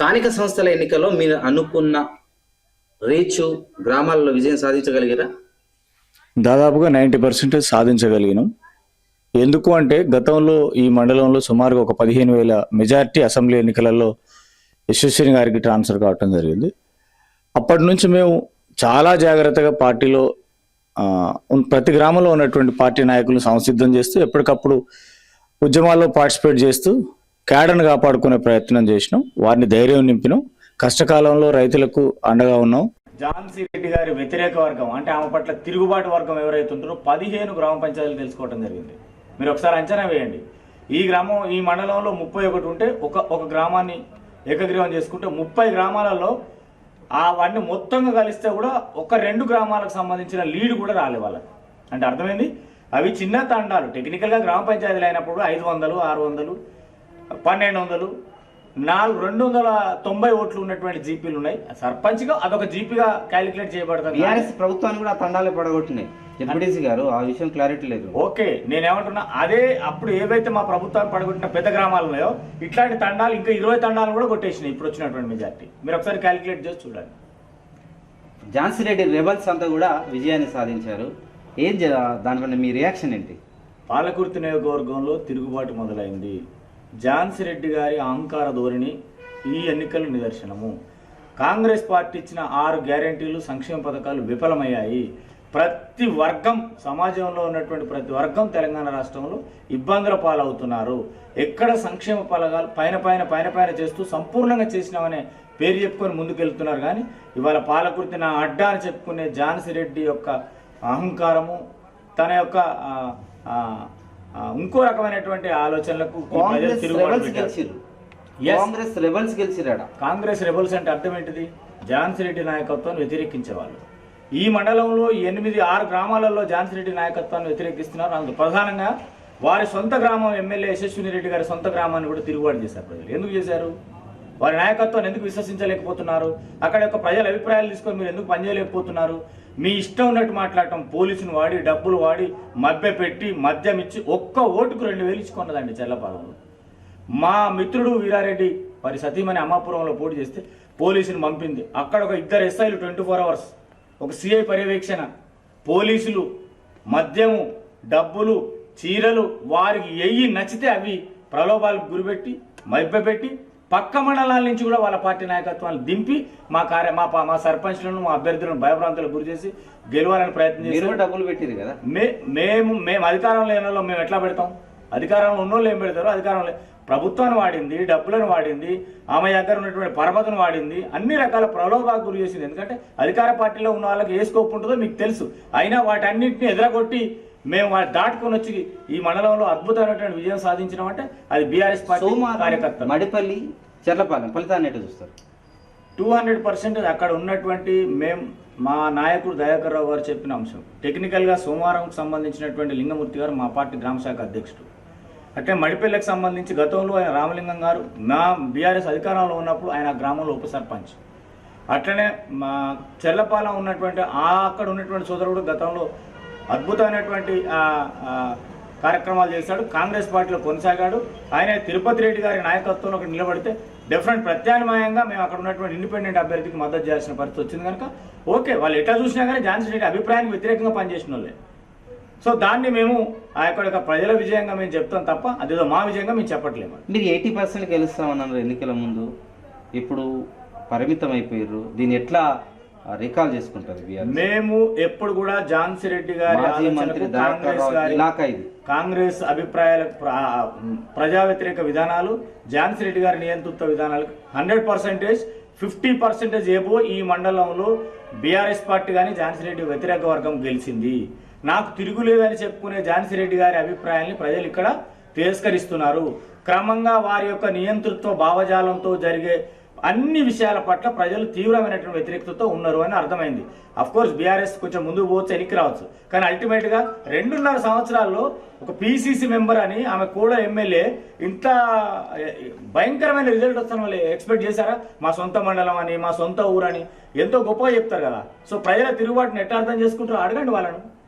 స్థానిక సంస్థల ఎన్నికల్లో మీరు అనుకున్న రీచ్ గ్రామాల్లో విజయం సాధించగలిగారా? దాదాపుగా నైంటీ పర్సెంటేజ్ సాధించగలిగినాం. ఎందుకు అంటే గతంలో ఈ మండలంలో సుమారుగా ఒక పదిహేను వేల మెజార్టీ అసెంబ్లీ ఎన్నికలలో యశస్విని గారికి ట్రాన్స్ఫర్ కావటం జరిగింది. అప్పటి నుంచి మేము చాలా జాగ్రత్తగా పార్టీలో ప్రతి గ్రామంలో ఉన్నటువంటి పార్టీ నాయకులను సంసిద్ధం చేస్తూ ఎప్పటికప్పుడు ఉద్యమాల్లో పార్టిసిపేట్ చేస్తూ కేడర్ను కాపాడుకునే ప్రయత్నం చేసినాం. వారిని ధైర్యం నింపినాం. కష్టకాలంలో రైతులకు అండగా ఉన్నాం. ఝాన్సీ రెడ్డి గారి వ్యతిరేక వర్గం అంటే ఆమె పట్ల తిరుగుబాటు వర్గం ఎవరైతే ఉంటారో పదిహేను గ్రామ పంచాయతీలు తెలుసుకోవడం జరిగింది. మీరు ఒకసారి అంచనా వేయండి. ఈ గ్రామం ఈ మండలంలో ముప్పై ఒకటి ఉంటే ఒక ఒక గ్రామాన్ని ఏకగ్రీవం చేసుకుంటే ముప్పై గ్రామాలలో అవన్నీ మొత్తంగా కలిస్తే కూడా ఒక రెండు గ్రామాలకు సంబంధించిన లీడ్ కూడా రాలే వాళ్ళకి. అంటే అర్థమైంది? అవి చిన్న తండాలు. టెక్నికల్గా గ్రామ పంచాయతీలు అయినప్పుడు ఐదు వందలు ఆరు వందలు పన్నెండు వందలు నాలుగు రెండు వందల తొంభై ఓట్లు ఉన్నటువంటి జీపీలు ఉన్నాయి. సర్పంచ్గా అదొక జీపీగా క్యాలిక్యులేట్ చేయబడుతుంది బీఆర్ఎస్ ప్రభుత్వాన్ని కూడా తండాలే పడగొట్టినాయి. జడ్పీటీసీ గారు ఆ విషయం క్లారిటీ లేదు. ఓకే నేనేమంటున్నా అదే అప్పుడు ఏవైతే మా ప్రభుత్వాన్ని పడగొట్టిన పెద్ద గ్రామాలు ఉన్నాయో ఇట్లాంటి తండాలు ఇంకా ఇరవై తండాలు కూడా కొట్టేసినాయి ఇప్పుడు వచ్చినటువంటి మెజార్టీ మీరు ఒకసారి క్యాలిక్యులేట్ చేసి చూడండి. ఝాన్సీ రెడ్డి రెబల్స్ అంతా కూడా విజయాన్ని సాధించారు. ఏం దానిపైన మీ రియాక్షన్ ఏంటి? పాలకుర్తి నియోజకవర్గంలో తిరుగుబాటు మొదలైంది. ఝాన్సీ రెడ్డి గారి అహంకార ధోరణి ఈ ఎన్నికల నిదర్శనము. కాంగ్రెస్ పార్టీ ఇచ్చిన ఆరు గ్యారంటీలు సంక్షేమ పథకాలు విఫలమయ్యాయి. ప్రతి వర్గం సమాజంలో ఉన్నటువంటి ప్రతి వర్గం తెలంగాణ రాష్ట్రంలో ఇబ్బందుల పాలవుతున్నారు. ఎక్కడ సంక్షేమ పథకాలు పైన పైన పైన పైన చేస్తూ సంపూర్ణంగా చేసినామనే పేరు చెప్పుకొని ముందుకెళ్తున్నారు కానీ ఇవాళ పాలకుర్తి నా అడ్డా అని చెప్పుకునే ఝాన్సీ రెడ్డి యొక్క అహంకారము తన యొక్క ఇంకో రకమైనటువంటి ఆలోచనలకు కాంగ్రెస్ రెబల్స్ గెలిచిరాడ? కాంగ్రెస్ రెబల్స్ అంటే అర్థం ఏంటిది? ఝాన్సీ రెడ్డి నాయకత్వాన్ని వ్యతిరేకించేవాళ్ళు. ఈ మండలంలో ఎనిమిది ఆరు గ్రామాలలో ఝాన్సీ రెడ్డి నాయకత్వాన్ని వ్యతిరేకిస్తున్నారు. అందులో ప్రధానంగా వారి సొంత గ్రామం ఎమ్మెల్యే యశస్విని రెడ్డి గారి సొంత గ్రామాన్ని కూడా తిరుగుబాటు చేశారు ప్రజలు. ఎందుకు చేశారు? వారి నాయకత్వాన్ని ఎందుకు విశ్వసించలేకపోతున్నారు? అక్కడ యొక్క ప్రజల అభిప్రాయాలు తీసుకొని మీరు ఎందుకు పనిచేయలేకపోతున్నారు మీ ఇష్టం ఉన్నట్టు మాట్లాడటం పోలీసును వాడి డబ్బులు వాడి మభ్య పెట్టి మద్యం ఇచ్చి ఒక్క ఓటుకు రెండు వేలు ఇచ్చుకున్నదండి చెల్లపాలెంలో మా మిత్రుడు వీరారెడ్డి వారి సతీమణి అమ్మాపురంలో పోటీ చేస్తే పోలీసుని పంపింది. అక్కడ ఒక ఇద్దరు ఎస్ఐలు ట్వంటీ ఫోర్ అవర్స్. ఒక సిఐ పర్యవేక్షణ. పోలీసులు మద్యము డబ్బులు చీరలు వారికి ఎయ్యి నచ్చితే అవి ప్రలోభాలకు గురిపెట్టి మభ్యపెట్టి పక్క మండలాల నుంచి కూడా వాళ్ళ పార్టీ నాయకత్వాన్ని దింపి మా కార్య మా మా సర్పంచ్లను మా అభ్యర్థులను భయభ్రాంతులకు గురి చేసి గెలవాలని ప్రయత్నం చేసి డబ్బులు పెట్టిరు కదా? మే మేము మేము అధికారంలో లేని వాళ్ళం మేము ఎట్లా పెడతాం? అధికారంలో ఉన్నోళ్ళు ఏం పెడతారు? అధికారంలో ప్రభుత్వాన్ని వాడింది డబ్బులను వాడింది ఆమె దగ్గర ఉన్నటువంటి పరపతిని వాడింది అన్ని రకాల ప్రలోభాలకు గురి చేసింది. ఎందుకంటే అధికార పార్టీలో ఉన్న వాళ్ళకి ఏ స్కోప్ ఉంటుందో మీకు తెలుసు. అయినా వాటన్నింటిని ఎదరగొట్టి మేము వాటి దాటుకొని వచ్చి ఈ మండలంలో అద్భుతమైనటువంటి విజయం సాధించడం అంటే అది బీఆర్ఎస్ పార్టీ సోమవారం కార్యకర్త. మడిపల్లి చెర్లపాలెం ఫలితాన్ని ఎటు చూస్తారు? టూ హండ్రెడ్ పర్సెంట్ అక్కడ ఉన్నటువంటి మేము మా నాయకుడు దయాకర్ రావు గారు చెప్పిన అంశం. టెక్నికల్గా సోమవారంకు సంబంధించినటువంటి లింగమూర్తి గారు మా పార్టీ గ్రామ శాఖ అధ్యక్షుడు. అంటే మడిపల్లికి సంబంధించి గతంలో ఆయన రామలింగం గారు మా బీఆర్ఎస్ అధికారంలో ఉన్నప్పుడు ఆయన గ్రామంలో ఉప సర్పంచ్. అట్లనే మా చెల్లపాలెం ఉన్నటువంటి ఆ అక్కడ ఉన్నటువంటి సోదరుడు గతంలో అద్భుతమైనటువంటి కార్యక్రమాలు చేశాడు. కాంగ్రెస్ పార్టీలో కొనసాగాడు. ఆయన తిరుపతి రెడ్డి గారి నాయకత్వంలో అక్కడ నిలబడితే డిఫరెంట్ ప్రత్యామ్నాయంగా మేము అక్కడ ఉన్నటువంటి ఇండిపెండెంట్ అభ్యర్థికి మద్దతు చేయాల్సిన పరిస్థితి వచ్చింది కనుక ఓకే వాళ్ళు ఎట్లా చూసినా కానీ ఝాన్సీ రెడ్డి అభిప్రాయానికి వ్యతిరేకంగా పనిచేసిన వాళ్ళే. సో దాన్ని మేము ఆ యొక్క యొక్క ప్రజల విజయంగా మేము చెప్తాం తప్ప అదేదో మా విజయంగా మేము చెప్పట్లేము. మీరు ఎయిటీ పర్సెంట్ గెలుస్తామన్నారు ఎన్నికల ముందు. ఇప్పుడు పరిమితం అయిపోయారు. దీన్ని ఎట్లా రికాల్ చేసుకుంటారు మేము ఎప్పుడు కూడా ఝాన్సీ రెడ్డి గారి మంత్రి కాంగ్రెస్ రావు గారి ఇలాకా ఇది. కాంగ్రెస్ అభిప్రాయాలకు ప్ర- ప్రజా వ్యతిరేక విధానాలు ఝాన్సీ రెడ్డి గారి నియంతృత్వ విధానాలకు హండ్రెడ్ పర్సెంటేజ్ ఫిఫ్టీ పర్సెంటేజ్ ఏబో ఈ మండలంలో బీఆర్ఎస్ పార్టీ కానీ ఝాన్సీ రెడ్డి వ్యతిరేక వర్గం గెలిచింది. నాకు తిరుగులేదని చెప్పుకునే ఝాన్సీ రెడ్డి గారి అభిప్రాయాల్ని ప్రజలు ఇక్కడ తిరస్కరిస్తున్నారు. క్రమంగా వారి యొక్క నియంతృత్వ భావజాలంతో జరిగే అన్ని విషయాల పట్ల ప్రజలు తీవ్రమైనటువంటి వ్యతిరేకతతో ఉన్నారు అని అర్థమైంది. అఫ్ కోర్స్ బీఆర్ఎస్ కొంచెం ముందుకు పోవచ్చు ఎనికి రావచ్చు. కానీ అల్టిమేట్గా రెండున్నర సంవత్సరాల్లో ఒక పీసీసీ మెంబర్ అని ఆమె కూడా ఎమ్మెల్యే ఇంత భయంకరమైన రిజల్ట్ వస్తాను వాళ్ళు ఎక్స్పెక్ట్ చేశారా? మా సొంత మండలం అని మా సొంత ఊరని ఎంతో గొప్పగా చెప్తారు కదా. సో ప్రజల తిరుగుబాటును ఎట్లా అర్థం చేసుకుంటారో అడగండి వాళ్ళను.